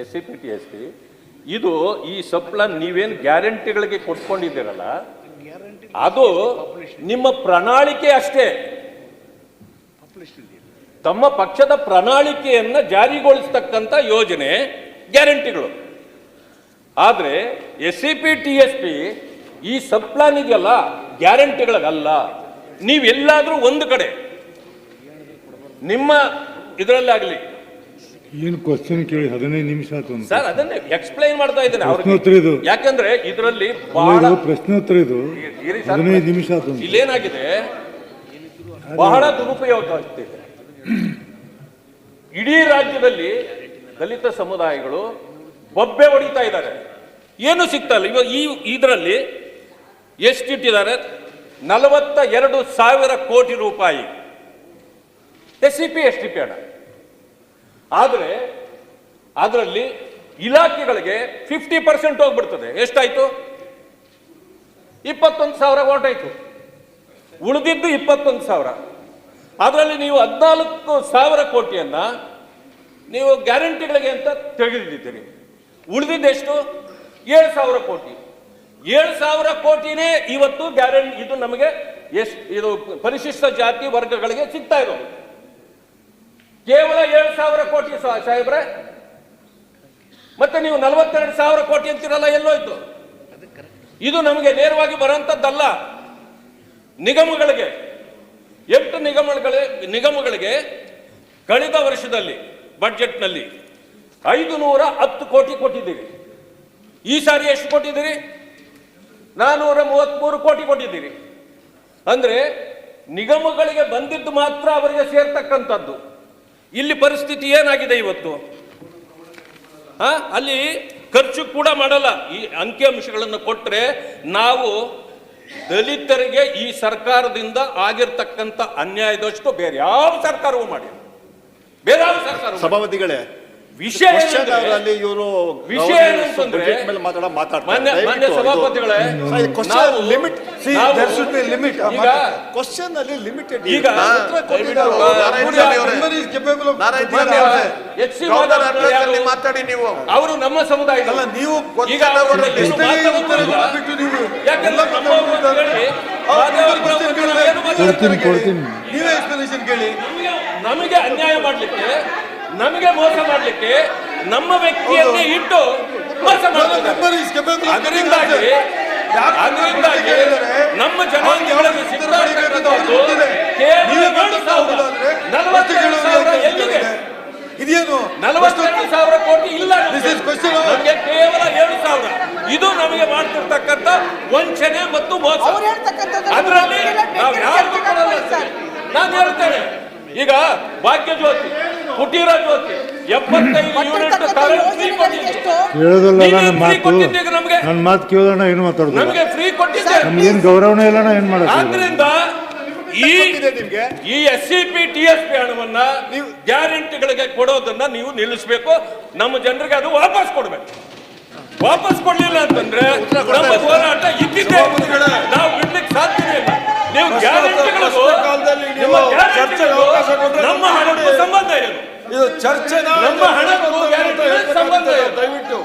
S C P T S P ಇದು ಈ ಸಪ್ಲನ್ ನೀವೇನು ಗ್ಯಾರಂಟಿಗಳಿಗೆ ಕೊಟ್ಕೊಂಡಿದ್ದೀರಲ್ಲ? ಅದು ನಿಮ್ಮ ಪ್ರಣಾಳಿಕೆ ಅಷ್ಟೇ. ತಮ್ಮ ಪಕ್ಷದ ಪ್ರಣಾಳಿಕೆಯನ್ನ ಜಾರಿಗೊಳಿಸ್ತಕ್ಕಂಥ ಯೋಜನೆ ಗ್ಯಾರಂಟಿಗಳು. ಆದರೆ S C P T S P ಈ ಸಪ್ಲಾನ್ ಇದೆಯಲ್ಲ ಗ್ಯಾರಂಟಿಗಳಿಗಲ್ಲ. ನೀವೆಲ್ಲಾದರೂ ಒಂದು ಕಡೆ ನಿಮ್ಮ ಇದರಲ್ಲಾಗಲಿ ಏನು ಕ್ವಶನ್ ಕೇಳಿ ಹದಿನೈದು ನಿಮಿಷ ಆಯ್ತು ಅಂತ. ಸರ್ ಅದನ್ನೇ ಎಕ್ಸ್ಪ್ಲೈನ್ ಮಾಡ್ತಾ ಇದ್ದೇನೆ. ಪ್ರಶ್ನೋತ್ತರ ಇದು. ಯಾಕಂದ್ರೆ ಇದರಲ್ಲಿ ಬಹಳ ಇದು ಪ್ರಶ್ನೋತ್ತರ ಇದು. ಇರಿ ಸರ್, ಹದಿನೈದು ನಿಮಿಷ ಆಯ್ತು ಅಂತ. ಇಲ್ಲೇನಾಗಿದೆ? ಬಹಳ ದುರುಪಯೋಗ ಆಗ್ತಿದೆ. ಇಡೀ ರಾಜ್ಯದಲ್ಲಿ ದಲಿತ ಸಮುದಾಯಗಳು ಬೊಬ್ಬೆ ಹೊಡಿತಾ ಇದ್ದಾರೆ. ಏನು ಸಿಗ್ತಾ ಇಲ್ಲ ಇವಾಗ ಈ ಇದರಲ್ಲಿ ಎಷ್ಟಿಟ್ಟಿದ್ದಾರೆ? ನಲವತ್ತ ಎರಡು ಸಾವಿರ ಕೋಟಿ ರೂಪಾಯಿ. S C P S T P ಹಣ ಆದರೆ ಅದರಲ್ಲಿ ಇಲಾಖೆಗಳಿಗೆ ಫಿಫ್ಟಿ ಪರ್ಸೆಂಟ್ ಹೋಗ್ಬಿಡ್ತದೆ. ಎಷ್ಟಾಯ್ತು? ಇಪ್ಪತ್ತೊಂದು ಸಾವಿರ ಹೊರಟಾಯ್ತು ಉಳಿದಿದ್ದು ಇಪ್ಪತ್ತೊಂದು ಸಾವಿರ. ಅದರಲ್ಲಿ ನೀವು ಹದಿನಾಲ್ಕು ಸಾವಿರ ಕೋಟಿಯನ್ನ ನೀವು ಗ್ಯಾರಂಟಿಗಳಿಗೆ ಅಂತ ತೆಗೆದಿದ್ದೀರಿ ಉಳಿದಿದ್ದೆಷ್ಟು ಏಳು ಸಾವಿರ ಕೋಟಿ. ಏಳು ಸಾವಿರ ಕೋಟಿನೇ ಇವತ್ತು ಗ್ಯಾರಂಟಿ ಇದು ನಮಗೆ ಎಷ್ಟು ಇದು ಪರಿಶಿಷ್ಟ ಜಾತಿ ವರ್ಗಗಳಿಗೆ ಸಿಗ್ತಾ ಇರೋದು. ಕೇವಲ ಏಳು ಸಾವಿರ ಕೋಟಿ ಸಾಹೇಬ್ರೆ. ಮತ್ತೆ ನೀವು ನಲವತ್ತೆರಡು ಸಾವಿರ ಕೋಟಿ ಅಂತೀರಲ್ಲ, ಎಲ್ಲೋಯ್ತು. ಇದು ನಮಗೆ ನೇರವಾಗಿ ಬರುವಂತದ್ದಲ್ಲ. ನಿಗಮಗಳಿಗೆ, ಎಂಟು ನಿಗಮಗಳಿಗೆ ನಿಗಮಗಳಿಗೆ ಕಳೆದ ವರ್ಷದಲ್ಲಿ ಬಡ್ಜೆಟ್ನಲ್ಲಿ ಐದು ನೂರ ಹತ್ತು ಕೋಟಿ ಕೊಟ್ಟಿದ್ದೀರಿ. ಈ ಸಾರಿ ಎಷ್ಟು ಕೊಟ್ಟಿದ್ದೀರಿ? ನಾನೂರ ಮೂವತ್ಮೂರು ಕೋಟಿ ಕೊಟ್ಟಿದ್ದೀರಿ. ಅಂದ್ರೆ ನಿಗಮಗಳಿಗೆ ಬಂದಿದ್ದು ಮಾತ್ರ ಅವರಿಗೆ ಸೇರ್ತಕ್ಕಂಥದ್ದು. ಇಲ್ಲಿ ಪರಿಸ್ಥಿತಿ ಏನಾಗಿದೆ ಇವತ್ತು? ಹಾ? ಅಲ್ಲಿ ಖರ್ಚು ಕೂಡ ಮಾಡಲ್ಲ. ಈ ಅಂಕಿಅಂಶಗಳನ್ನು ಕೊಟ್ಟರೆ ನಾವು ದಲಿತರಿಗೆ ಈ ಸರ್ಕಾರದಿಂದ ಆಗಿರ್ತಕ್ಕಂಥ ಅನ್ಯಾಯದಷ್ಟು ಬೇರೆ ಯಾವ ಸರ್ಕಾರವೂ ಮಾಡಿಲ್ಲ. ಬೇರೆ ಯಾವ ಸರ್ಕಾರ ಸಭಾಪತಿಗಳೇ ವಿಷಯ ಇವರು ವಿಷಯ ಏನಂತಂದ್ರೆ ಬಜೆಟ್ ಮೇಲೆ ಮಾತಾಡ ಮಾತಾಡ್ತಾರೆ. ಸಭಾಪತಿಗಳೇ ನಾವು- ಲಿಮಿಟ್ ಸಿ limit. ಈಗ ಕ್ವಶನ್ ಅಲ್ಲಿ ಲಿಮಿಟೆಡ್ ಈಗ ಕೊಟ್ಟಿದ್ದಾರೆ ಅವರೇ. H C? ಮಾತಾಡಿ ನೀವು. ಅವರು ನಮ್ಮ ಸಮುದಾಯ ಅಲ್ಲ ನೀವು ಈಗ ಅವರು ನೀವು ಯಾಕಂದ್ರೆ ಕೊಡ್ತೀನಿ. ಕೊಡ್ತೀನಿ ಎಕ್ಸ್ಪ್ಲನೇಷನ್ ಕೇಳಿ. ನಮಗೆ ಅನ್ಯಾಯ ಮಾಡ್ಲಿಕ್ಕೆ ನಮಗೆ ಮೋಸ ಮಾಡಲಿಕ್ಕೆ ನಮ್ಮ ವ್ಯಕ್ತಿಯನ್ನೇ ಇಟ್ಟು ಮೋಸ of ಅದರಿಂದಾಗಿ ಅದರಿಂದಾಗಿ ಕೇಳಿದರೆ ನಮ್ಮ ಜನಾಂಗಗಳನ್ನು ಸಿಗ್ತಾ ಇರ್ತಕ್ಕಂಥದ್ದು ಕೇವಲ ಸಾವಿರ. ಪ್ರಶ್ನೆ ಸಾವಿರ ಎಲ್ಲಿದೆ? ಇದೇನು? ನಲವತ್ತೆರಡು ಸಾವಿರ ಕೋಟಿ ಇಲ್ಲ ನಮಗೆ. ಕೇವಲ ಏಳು ಸಾವಿರ. ಇದು ನಮಗೆ ಮಾಡ್ತಿರ್ತಕ್ಕಂಥ ವಂಚನೆ ಮತ್ತು ಮೋಸ. ಅವ್ರು ಹೇಳ್ತಕ್ಕಂಥದ್ದು ಅದರಲ್ಲಿ ನಾವು ಯಾರು ಯಾರಿಗೂ ಕೊಡಲ್ಲ ಸರ್. ನಾನು ಹೇಳ್ತೇನೆ. ಈಗ ಭಾಗ್ಯ ಕುಟೀರ ಜ್ಯೋತಿ. ಎಪ್ಪತ್ತೈದು ಯೂನಿಟ್ ಕರೆಂಟ್ ಫ್ರೀ ನೀವೇನ್ ನನ್ನ ಮಾತು. ಕೊಟ್ಟಿದ್ದೀಗ ನಮ್ಗೆ? ನನ್ನ ಮಾತು ಕೇಳೋಣ ಏನು ಮಾತಾಡೋದು. ನಮಗೆ ಫ್ರೀ ಕೊಟ್ಟಿದ್ದೆ. ನಮ್ಗೇನು ಗೌರವನೇ ಇಲ್ಲಣ್ಣ ಏನು ಮಾಡೋದು? ಆದ್ರಿಂದ ಈ ನಿಮ್ಗೆ ಈ S C P T S P ಹಣವನ್ನ ನೀವು ಗ್ಯಾರಂಟಿಗಳಿಗೆ ಕೊಡೋದನ್ನ ನೀವು ನಿಲ್ಲಿಸಬೇಕು. ನಮ್ಮ ಜನರಿಗೆ ಅದು ವಾಪಸ್ ಕೊಡ್ಬೇಕು. ವಾಪಸ್ ಕೊಡ್ಲಿಲ್ಲ ಅಂತಂದ್ರೆ ನಮ್ಮ ಹೋರಾಟ ಇದ್ದಿದ್ದೇ. ನಾವು ಬಿಡ್ಲಿಕ್ಕೆ ಸಾಧ್ಯನೇ ಇಲ್ಲ. ನೀವು ಗ್ಯಾರಂಟಿಗಳಿಗೂ ಕಾಲದಲ್ಲಿ ನೀವು ನಿಮ್ಮ ಕೊಟ್ರೆ ನಮ್ಮ ಹಣಕ್ಕೂ ಸಂಬಂಧ ಏನು? ಇದು ಚರ್ಚೆ ನಮ್ಮ ಹಣಕ್ಕೂ ಗ್ಯಾರಂಟಿಗಳಿಗೂ ಸಂಬಂಧ ಏನು? ದಯವಿಟ್ಟು.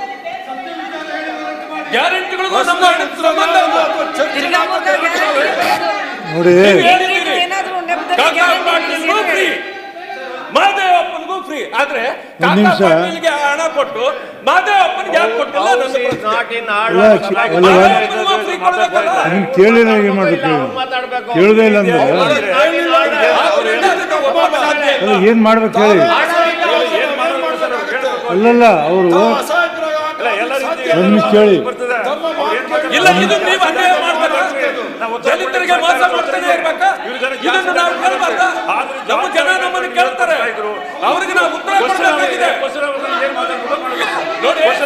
ಗ್ಯಾರಂಟಿಗಳಿಗೂ ಸಂಬಂಧ ಮುಂದೆ ನೋಡಿ. ಫ್ರೀ ಮಾದೇವಪ್ಪನಿಗೂ ಫ್ರೀ ಆದ್ರೆ ಹಣ ಕೊಟ್ಟು ಮಾದೇವಪ್ಪನಿಗೆ ಯಾಕೆ ಕೊಟ್ಟಿಲ್ಲ? ನನ್ನ ಪ್ರಶ್ನೆ. ಕೇಳಿಲ್ಲ ಏನು ಮಾಡ್ಬೇಕು ಹೇಳಿ. ಇಲ್ಲ ಅಂದ್ರೆ ಏನು ಮಾಡ್ಬೇಕು ಹೇಳಿ? ಅಲ್ಲಲ್ಲ ಅವರು ಕೇಳಿ ಇಲ್ಲ ಇದು ನೀವು ಅನ್ಯಾಯ ಮಾಡ್ಬೇಕಾ ದಲಿತರಿಗೆ ಮೋಸ ಮಾಡ್ತಾನೆ ಇರ್ಬೇಕಾ? ಇದನ್ನು ನಾವು ಕೇಳಬಾರ್ದ? ನಮ್ಮ ಜನ ನಮ್ಮನ್ನು ಕೇಳ್ತಾರೆ. ಅವ್ರಿಗೆ ನಾವು ಉತ್ತರ ಕೊಡಬೇಕಾಗಿದೆ ನೋಡಿ ಮೋಸ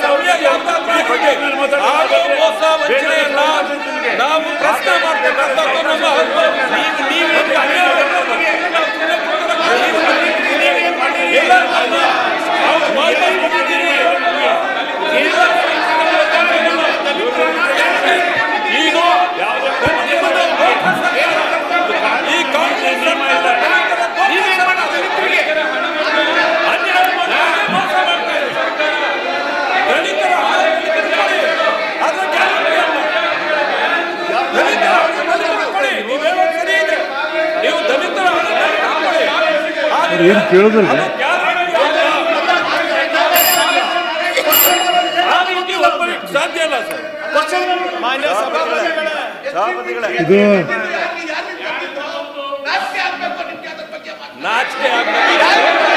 ನಾವು ಪ್ರಶ್ನೆ ಮಾಡ್ತಕ್ಕಂಥದ್ದು ನಮ್ಮ ಹಕ್ಕು. ನೀವು- ನೀವೇನು ಅನ್ಯಾಯ ಮಾಡ್ತಾರೆ? ಇಲ್ಲ, ಅಲ್ಲ. ನಾವು ವಾಪಸ್ ಕೊಟ್ಟಿದ್ದೀರಿ. ಈಗ ಈಗ ಈ ಕಾಂಗ್ರೆಸ್ ಸರ್ಕಾರ ಅನ್ಯಾಯ ಮಾಡ್ತಾರೆ, ಮೋಸ ಮಾಡ್ತಾರೆ. ಏನು ಒಪ್ಪಲಿಕ್ಕೆ ಸಾಧ್ಯ ಇಲ್ಲ ಇದು ನಾಚಿಕೆ ಆಗ್ಬೇಕು.